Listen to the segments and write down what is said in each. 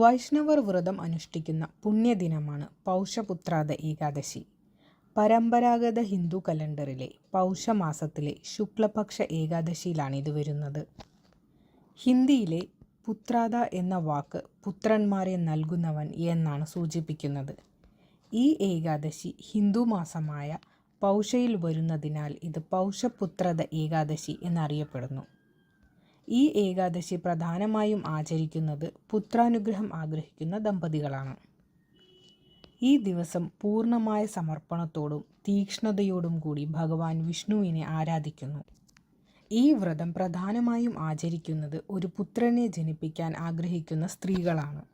വൈഷ്ണവർ വ്രതം അനുഷ്ഠിക്കുന്ന പുണ്യദിനമാണ് പൗഷപുത്രാദ ഏകാദശി. പരമ്പരാഗത ഹിന്ദു കലണ്ടറിലെ പൗഷമാസത്തിലെ ശുക്ലപക്ഷ ഏകാദശിയിലാണ് ഇത് വരുന്നത്. ഹിന്ദിയിലെ പുത്രാദ എന്ന വാക്ക് പുത്രന്മാരെ നൽകുന്നവൻ എന്നാണ് സൂചിപ്പിക്കുന്നത്. ഈ ഏകാദശി ഹിന്ദു മാസമായ പൗഷയിൽ വരുന്നതിനാൽ ഇത് പൗഷപുത്രദ ഏകാദശി എന്നറിയപ്പെടുന്നു. ഈ ഏകാദശി പ്രധാനമായും ആചരിക്കുന്നത് പുത്രാനുഗ്രഹം ആഗ്രഹിക്കുന്ന ദമ്പതികളാണ്. ഈ ദിവസം പൂർണമായ സമർപ്പണത്തോടും തീക്ഷ്ണതയോടും കൂടി ഭഗവാൻ വിഷ്ണുവിനെ ആരാധിക്കുന്നു. ഈ വ്രതം പ്രധാനമായും ആചരിക്കുന്നത് ഒരു പുത്രനെ ജനിപ്പിക്കാൻ ആഗ്രഹിക്കുന്ന സ്ത്രീകളാണ്.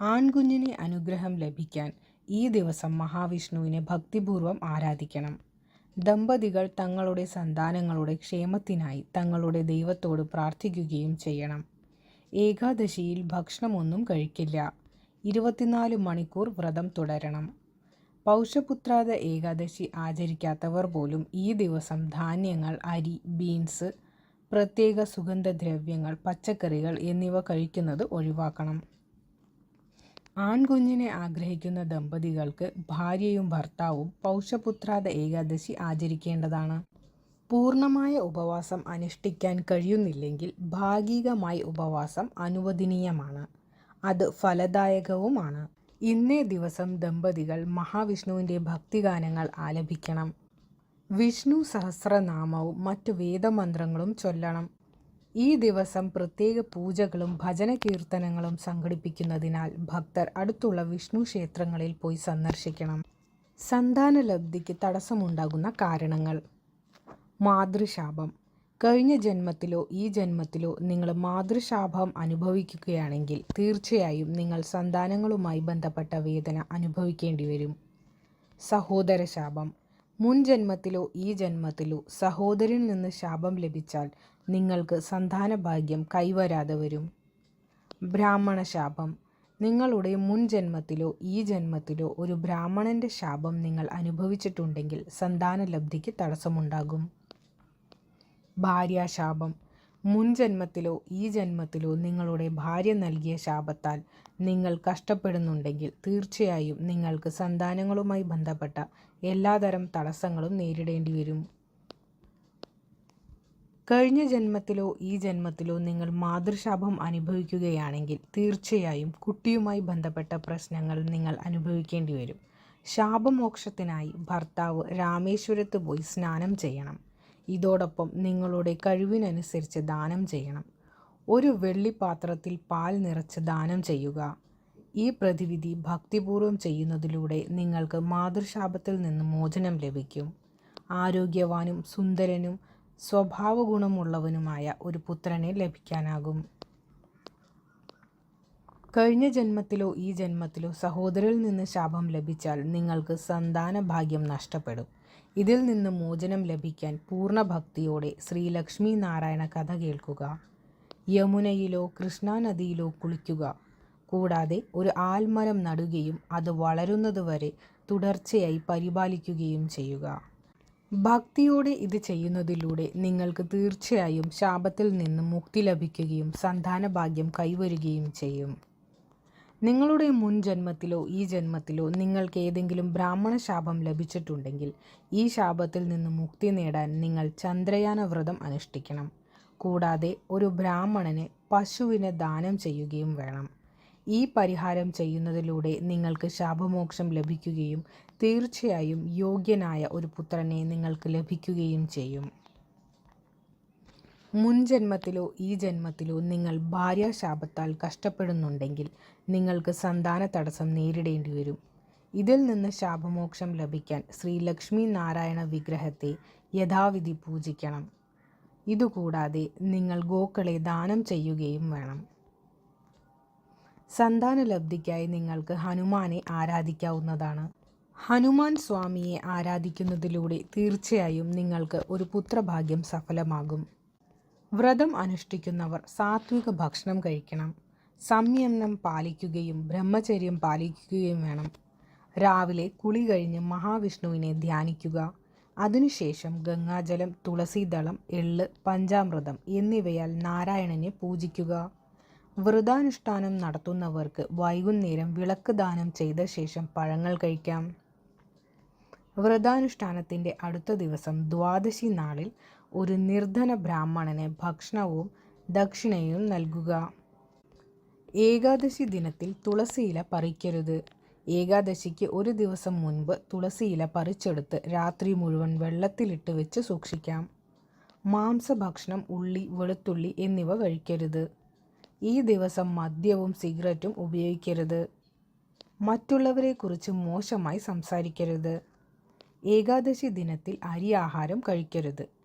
ആൺകുഞ്ഞിന് അനുഗ്രഹം ലഭിക്കാൻ ഈ ദിവസം മഹാവിഷ്ണുവിനെ ഭക്തിപൂർവം ആരാധിക്കണം. ദമ്പതികൾ തങ്ങളുടെ സന്താനങ്ങളുടെ ക്ഷേമത്തിനായി തങ്ങളുടെ ദൈവത്തോട് പ്രാർത്ഥിക്കുകയും ചെയ്യണം. ഏകാദശിയിൽ ഭക്ഷണമൊന്നും കഴിക്കില്ല. ഇരുപത്തിനാല് മണിക്കൂർ വ്രതം തുടരണം. പൗഷപുത്രാത ഏകാദശി ആചരിക്കാത്തവർ പോലും ഈ ദിവസം ധാന്യങ്ങൾ, അരി, ബീൻസ്, പ്രത്യേക സുഗന്ധദ്രവ്യങ്ങൾ, പച്ചക്കറികൾ എന്നിവ കഴിക്കുന്നത് ഒഴിവാക്കണം. ആൺകുഞ്ഞിനെ ആഗ്രഹിക്കുന്ന ദമ്പതികൾക്ക് ഭാര്യയും ഭർത്താവും പൗഷപുത്രാദ ഏകാദശി ആചരിക്കേണ്ടതാണ്. പൂർണമായ ഉപവാസം അനുഷ്ഠിക്കാൻ കഴിയുന്നില്ലെങ്കിൽ ഭാഗികമായി ഉപവാസം അനുവദനീയമാണ്. അത് ഫലദായകവുമാണ്. ഇന്നേ ദിവസം ദമ്പതികൾ മഹാവിഷ്ണുവിന്റെ ഭക്തിഗാനങ്ങൾ ആലപിക്കണം. വിഷ്ണു സഹസ്രനാമവും മറ്റു വേദമന്ത്രങ്ങളും ചൊല്ലണം. ഈ ദിവസം പ്രത്യേക പൂജകളും ഭജന കീർത്തനങ്ങളും സംഘടിപ്പിക്കുന്നതിനാൽ ഭക്തർ അടുത്തുള്ള വിഷ്ണു ക്ഷേത്രങ്ങളിൽ പോയി സന്ദർശിക്കണം. സന്താനലബ്ധിക്ക് തടസ്സമുണ്ടാകുന്ന കാരണങ്ങൾ. മാതൃശാപം. കഴിഞ്ഞ ജന്മത്തിലോ ഈ ജന്മത്തിലോ നിങ്ങൾ മാതൃശാപം അനുഭവിക്കുകയാണെങ്കിൽ തീർച്ചയായും നിങ്ങൾ സന്താനങ്ങളുമായി ബന്ധപ്പെട്ട വേദന അനുഭവിക്കേണ്ടി അനുഭവിക്കേണ്ടിവരും. സഹോദരശാപം. മുൻ ജന്മത്തിലോ ഈ ജന്മത്തിലോ സഹോദരിൽ നിന്ന് ശാപം ലഭിച്ചാൽ നിങ്ങൾക്ക് സന്താനഭാഗ്യം കൈവരാതെ വരും. ബ്രാഹ്മണശാപം. നിങ്ങളുടെ മുൻ ജന്മത്തിലോ ഈ ജന്മത്തിലോ ഒരു ബ്രാഹ്മണന്റെ ശാപം നിങ്ങൾ അനുഭവിച്ചിട്ടുണ്ടെങ്കിൽ സന്താന ലബ്ധിക്ക് തടസ്സമുണ്ടാകും. ഭാര്യാശാപം. മുൻ ജന്മത്തിലോ ഈ ജന്മത്തിലോ നിങ്ങളുടെ ഭാര്യ നൽകിയ ശാപത്താൽ നിങ്ങൾ കഷ്ടപ്പെടുന്നുണ്ടെങ്കിൽ തീർച്ചയായും നിങ്ങൾക്ക് സന്താനങ്ങളുമായി ബന്ധപ്പെട്ട എല്ലാതരം തടസ്സങ്ങളും നേരിടേണ്ടിവരും. കഴിഞ്ഞ ജന്മത്തിലോ ഈ ജന്മത്തിലോ നിങ്ങൾ മാതൃശാപം അനുഭവിക്കുകയാണെങ്കിൽ തീർച്ചയായും കുട്ടിയുമായി ബന്ധപ്പെട്ട പ്രശ്നങ്ങൾ നിങ്ങൾ അനുഭവിക്കേണ്ടി വരും ശാപമോക്ഷത്തിനായി ഭർത്താവ് രാമേശ്വരത്ത് പോയി സ്നാനം ചെയ്യണം. ഇതോടൊപ്പം നിങ്ങളുടെ കഴിവിനനുസരിച്ച് ദാനം ചെയ്യണം. ഒരു വെള്ളിപ്പാത്രത്തിൽ പാൽ നിറച്ച് ദാനം ചെയ്യുക. ഈ പ്രതിവിധി ഭക്തിപൂർവം ചെയ്യുന്നതിലൂടെ നിങ്ങൾക്ക് മാതൃശാപത്തിൽ നിന്ന് മോചനം ലഭിക്കും. ആരോഗ്യവാനും സുന്ദരനും സ്വഭാവഗുണമുള്ളവനുമായ ഒരു പുത്രനെ ലഭിക്കാനാകും. കഴിഞ്ഞ ജന്മത്തിലോ ഈ ജന്മത്തിലോ സഹോദരിൽ നിന്ന് ശാപം ലഭിച്ചാൽ നിങ്ങൾക്ക് സന്താന ഭാഗ്യം നഷ്ടപ്പെടും. ഇതിൽ നിന്ന് മോചനം ലഭിക്കാൻ പൂർണ ഭക്തിയോടെ ശ്രീ ലക്ഷ്മി നാരായണ കഥ കേൾക്കുക. യമുനയിലോ കൃഷ്ണാനദിയിലോ കുളിക്കുക. കൂടാതെ ഒരു ആൽമരം നടുകയും അത് വളരുന്നതുവരെ തുടർച്ചയായി പരിപാലിക്കുകയും ചെയ്യുക. ഭക്തിയോടെ ഇത് ചെയ്യുന്നതിലൂടെ നിങ്ങൾക്ക് തീർച്ചയായും ശാപത്തിൽ നിന്ന് മുക്തി ലഭിക്കുകയും സന്താന ഭാഗ്യം കൈവരുകയും ചെയ്യും. നിങ്ങളുടെ മുൻ ജന്മത്തിലോ ഈ ജന്മത്തിലോ നിങ്ങൾക്ക് ഏതെങ്കിലും ബ്രാഹ്മണ ശാപം ലഭിച്ചിട്ടുണ്ടെങ്കിൽ ഈ ശാപത്തിൽ നിന്ന് മുക്തി നേടാൻ നിങ്ങൾ ചന്ദ്രയാന വ്രതം അനുഷ്ഠിക്കണം. കൂടാതെ ഒരു ബ്രാഹ്മണന് പശുവിനെ ദാനം ചെയ്യുകയും വേണം. ഈ പരിഹാരം ചെയ്യുന്നതിലൂടെ നിങ്ങൾക്ക് ശാപമോക്ഷം ലഭിക്കുകയും തീർച്ചയായും യോഗ്യനായ ഒരു പുത്രനെ നിങ്ങൾക്ക് ലഭിക്കുകയും ചെയ്യും. മുൻ ജന്മത്തിലോ ഈ ജന്മത്തിലോ നിങ്ങൾ ഭാര്യാശാപത്താൽ കഷ്ടപ്പെടുന്നുണ്ടെങ്കിൽ നിങ്ങൾക്ക് സന്താന തടസ്സം നേരിടേണ്ടി വരും ഇതിൽ നിന്ന് ശാപമോക്ഷം ലഭിക്കാൻ ശ്രീ ലക്ഷ്മി നാരായണ വിഗ്രഹത്തെ യഥാവിധി പൂജിക്കണം. ഇതുകൂടാതെ നിങ്ങൾ ഗോക്കളെ ദാനം ചെയ്യുകയും വേണം. സന്താനലബ്ധിക്കായി നിങ്ങൾക്ക് ഹനുമാനെ ആരാധിക്കാവുന്നതാണ്. ഹനുമാൻ സ്വാമിയെ ആരാധിക്കുന്നതിലൂടെ തീർച്ചയായും നിങ്ങൾക്ക് ഒരു പുത്രഭാഗ്യം സഫലമാകും. വ്രതം അനുഷ്ഠിക്കുന്നവർ സാത്വിക ഭക്ഷണം കഴിക്കണം. സംയമനം പാലിക്കുകയും ബ്രഹ്മചര്യം പാലിക്കുകയും വേണം. രാവിലെ കുളി കഴിഞ്ഞ് മഹാവിഷ്ണുവിനെ ധ്യാനിക്കുക. അതിനുശേഷം ഗംഗാജലം, തുളസിദളം എള്ള്, പഞ്ചാമൃതം എന്നിവയാൽ നാരായണനെ പൂജിക്കുക. വ്രതാനുഷ്ഠാനം നടത്തുന്നവർക്ക് വൈകുന്നേരം വിളക്ക് ദാനം ചെയ്ത ശേഷം പഴങ്ങൾ കഴിക്കാം. വ്രതാനുഷ്ഠാനത്തിന്റെ അടുത്ത ദിവസം ദ്വാദശി നാളിൽ ഒരു നിർധന ബ്രാഹ്മണന് ഭക്ഷണവും ദക്ഷിണയും നൽകുക. ഏകാദശി ദിനത്തിൽ തുളസിയില പറിക്കരുത്. ഏകാദശിക്ക് ഒരു ദിവസം മുൻപ് തുളസിയില പറിച്ചെടുത്ത് രാത്രി മുഴുവൻ വെള്ളത്തിലിട്ട് വെച്ച് സൂക്ഷിക്കാം. മാംസഭക്ഷണം ഉള്ളി വെളുത്തുള്ളി എന്നിവ കഴിക്കരുത്. ഈ ദിവസം മദ്യവും സിഗരറ്റും ഉപയോഗിക്കരുത്. മറ്റുള്ളവരെക്കുറിച്ച് മോശമായി സംസാരിക്കരുത്. ഏകാദശി ദിനത്തിൽ അരി ആഹാരം കഴിക്കരുത്.